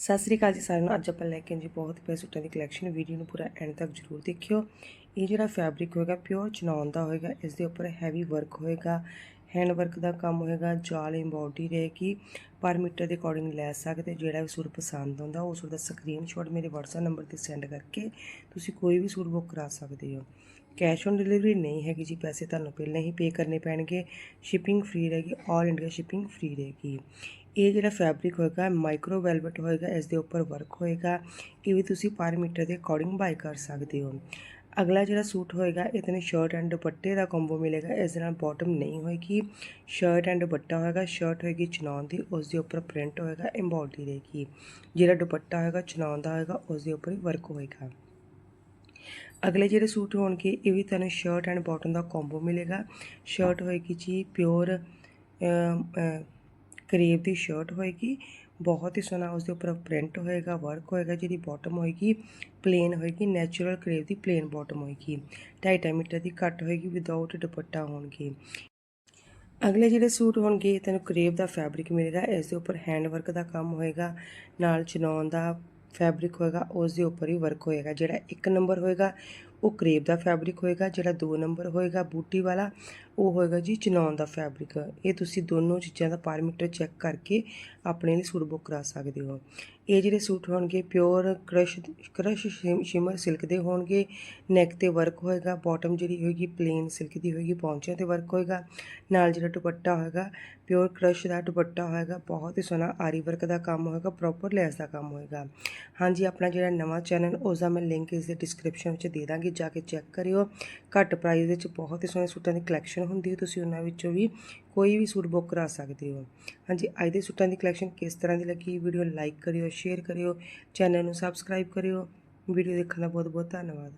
ਸਤਿ ਸ੍ਰੀ ਅਕਾਲ ਜੀ ਸਾਰਿਆਂ ਨੂੰ। ਅੱਜ ਆਪਾਂ ਲੈ ਕੇ ਜੀ ਬਹੁਤ ਹੀ ਪਿਆਰੇ ਸੂਟਾਂ ਦੀ ਕਲੈਕਸ਼ਨ ਵੀਡੀਓ ਨੂੰ ਪੂਰਾ ਐਂਡ ਤੱਕ ਜਰੂਰ ਦੇਖਿਓ। ਇਹ ਜਿਹੜਾ ਫੈਬਰਿਕ ਹੋਏਗਾ ਪਿਓਰ ਚਨੌਨ ਦਾ ਹੋਏਗਾ, ਇਸ ਦੇ ਉੱਪਰ ਹੈਵੀ ਵਰਕ ਹੋਏਗਾ। ਹੈਂਡ ਵਰਕ ਦਾ ਕੰਮ ਹੋਏਗਾ, ਜਾਲ ਇੰਬੋਡੀ ਰਹੇਗੀ, ਪਰ ਮੀਟਰ ਦੇ ਅਕੋਰਡਿੰਗ ਲੈ ਸਕਦੇ, ਜਿਹੜਾ ਵੀ ਸੂਟ ਪਸੰਦ ਆਉਂਦਾ, ਉਹ ਸੂਟ ਦਾ ਸਕਰੀਨਸ਼ਾਟ ਮੇਰੇ WhatsApp ਨੰਬਰ ਤੇ ਸੈਂਡ ਕਰਕੇ ਤੁਸੀਂ ਕੋਈ ਵੀ ਸੂਟ ਬੁੱਕ ਕਰਾ ਸਕਦੇ ਹੋ। ਕੈਸ਼ ਔਨ ਡਿਲੀਵਰੀ ਨਹੀਂ ਹੈਗੀ ਜੀ, ਪੈਸੇ ਤੁਹਾਨੂੰ ਪਹਿਲਾਂ ਹੀ ਪੇ ਕਰਨੇ ਪੈਣਗੇ ਸ਼ਿਪਿੰਗ ਫ੍ਰੀ ਰਹੇਗੀ ਆਲ ਇੰਡੀਆ ਸ਼ਿਪਿੰਗ ਫ੍ਰੀ ਰਹੇਗੀ। ਇਹ ਜਿਹੜਾ ਫੈਬਰਿਕ ਹੋਏਗਾ ਮਾਈਕਰੋ ਵੈਲਵਟ ਹੋਏਗਾ, ਇਸ ਦੇ ਉੱਪਰ ਵਰਕ ਹੋਏਗਾ, ਇਹ ਵੀ ਤੁਸੀਂ ਪਰ ਮੀਟਰ ਦੇ ਅਕੋਰਡਿੰਗ ਬਾਈ ਕਰ ਸਕਦੇ ਹੋ। ਅਗਲਾ ਜਿਹੜਾ ਸੂਟ ਹੋਏਗਾ ਇਹ ਤੈਨੂੰ ਸ਼ਰਟ ਐਂਡ ਦੁਪੱਟੇ ਦਾ ਕੰਬੋ ਮਿਲੇਗਾ। ਇਸ ਦੇ ਨਾਲ ਬਾਟਮ ਨਹੀਂ ਹੋਏਗੀ। ਸ਼ਰਟ ਐਂਡ ਦੁਪੱਟਾ ਹੋਏਗਾ ਸ਼ਰਟ ਹੋਏਗੀ ਚਨੌਨ ਦੀ, ਉਸ ਦੇ ਉੱਪਰ ਪ੍ਰਿੰਟ ਹੋਏਗਾ ਐਮਬੋਡੀ ਰਹੇਗੀ ਜਿਹੜਾ ਦੁਪੱਟਾ ਹੋਏਗਾ ਚਨੌਨ ਦਾ ਹੋਏਗਾ, ਉਸ ਦੇ ਉੱਪਰ ਵਰਕ ਹੋਏਗਾ। ਅਗਲੇ ਜਿਹੜੇ ਸੂਟ ਹੋਣਗੇ, ਇਹ ਵੀ ਤੁਹਾਨੂੰ ਸ਼ਰਟ ਐਂਡ ਬਾਟਮ ਦਾ ਕੰਬੋ ਮਿਲੇਗਾ। ਸ਼ਰਟ ਹੋਏਗੀ ਜੀ ਪਿਓਰ ਕਰੇਵ ਦੀ ਸ਼ਰਟ ਹੋਏਗੀ। ਬਹੁਤ ਹੀ ਸੋਹਣਾ ਉਸ ਦੇ ਉੱਪਰ ਪ੍ਰਿੰਟ ਹੋਏਗਾ ਵਰਕ ਹੋਏਗਾ, ਜਿਹਦੀ ਬਾਟਮ ਹੋਏਗੀ ਪਲੇਨ ਹੋਏਗੀ ਨੈਚੁਰਲ ਕਰੇਵ ਦੀ ਪਲੇਨ ਬਾਟਮ ਹੋਏਗੀ। 2.5 ਮੀਟਰ ਦੀ ਕੱਟ ਹੋਏਗੀ ਵਿਦਆਊਟ ਦੁਪੱਟਾ ਹੋਣਗੇ। ਅਗਲੇ ਜਿਹੜੇ ਸੂਟ ਹੋਣਗੇ, ਤੈਨੂੰ ਕਰੇਵ ਦਾ ਫੈਬਰਿਕ ਮਿਲੇਗਾ ਇਸ ਦੇ ਉੱਪਰ ਹੈਂਡ ਵਰਕ ਦਾ ਕੰਮ ਹੋਏਗਾ, ਨਾਲ ਚਨੌਨ ਦਾ ਫੈਬਰਿਕ ਹੋਏਗਾ ਉਸ ਦੇ ਉੱਪਰ ਹੀ ਵਰਕ ਹੋਏਗਾ। ਜਿਹੜਾ ਇੱਕ ਨੰਬਰ ਹੋਏਗਾ, ਉਹ ਕਰੇਬ ਦਾ ਫੈਬਰਿਕ ਹੋਏਗਾ, ਜਿਹੜਾ 2 ਨੰਬਰ ਹੋਏਗਾ, ਬੂਟੀ ਵਾਲਾ ਉਹ ਹੋਏਗਾ ਜੀ ਚਨੌਨ ਦਾ ਫੈਬਰਿਕ ਇਹ ਤੁਸੀਂ ਦੋਨੋਂ ਚੀਜ਼ਾਂ ਦਾ ਪਾਰਮੀਟਰ ਚੈੱਕ ਕਰਕੇ ਆਪਣੇ ਲਈ ਸੂਟ ਬੁੱਕ ਕਰਾ ਸਕਦੇ ਹੋ। ਇਹ ਜਿਹੜੇ ਸੂਟ ਹੋਣਗੇ pure crush crush shimmer silk ਦੇ ਹੋਣਗੇ। ਨੈਕ ਤੇ ਵਰਕ ਹੋਏਗਾ ਬਾਟਮ ਜਿਹੜੀ ਹੋਏਗੀ ਪਲੇਨ ਸਿਲਕ ਦੀ ਹੋਏਗੀ, ਪੌਂਚਿਆਂ ਤੇ ਵਰਕ ਹੋਏਗਾ। ਨਾਲ ਜਿਹੜਾ ਦੁਪੱਟਾ ਹੋਏਗਾ ਪਿਓਰ ਕ੍ਰਸ਼ ਦਾ ਦੁਪੱਟਾ ਹੋਏਗਾ, ਬਹੁਤ ਹੀ ਸੋਹਣਾ ਆਰੀ ਵਰਕ ਦਾ ਕੰਮ ਹੋਏਗਾ ਪ੍ਰੋਪਰ ਲੈਸ ਦਾ ਕੰਮ ਹੋਏਗਾ। ਹਾਂਜੀ, ਆਪਣਾ ਜਿਹੜਾ ਨਵਾਂ ਚੈਨਲ ਉਸ ਦਾ ਮੈਂ ਲਿੰਕ ਇਸ ਦੇ ਡਿਸਕ੍ਰਿਪਸ਼ਨ ਵਿੱਚ ਦੇ ਦਾਂਗੀ, ਜਾ ਕੇ ਚੈੱਕ ਕਰਿਓ। ਘੱਟ ਪ੍ਰਾਈਸ ਵਿੱਚ ਬਹੁਤ ਹੀ ਸੋਹਣੇ ਸੂਟਾਂ ਦੀ ਕਲੈਕਸ਼ਨ ਹੁੰਦੀ ਹੈ, ਤੁਸੀਂ ਉਹਨਾਂ ਵਿੱਚੋਂ ਵੀ ਕੋਈ ਵੀ ਸੂਟ ਬੁੱਕ ਕਰਾ ਸਕਦੇ ਹੋ। ਹਾਂਜੀ, ਅੱਜ ਦੇ ਸੂਟਾਂ ਦੀ ਕਲੈਕਸ਼ਨ ਕਿਸ ਤਰ੍ਹਾਂ ਦੀ ਲੱਗੀ? ਵੀਡੀਓ ਲਾਈਕ ਕਰਿਓ ਸ਼ੇਅਰ ਕਰਿਓ ਚੈਨਲ ਨੂੰ ਸਬਸਕ੍ਰਾਈਬ ਕਰਿਓ। ਵੀਡੀਓ ਦੇਖਣ ਦਾ ਬਹੁਤ ਬਹੁਤ ਧੰਨਵਾਦ।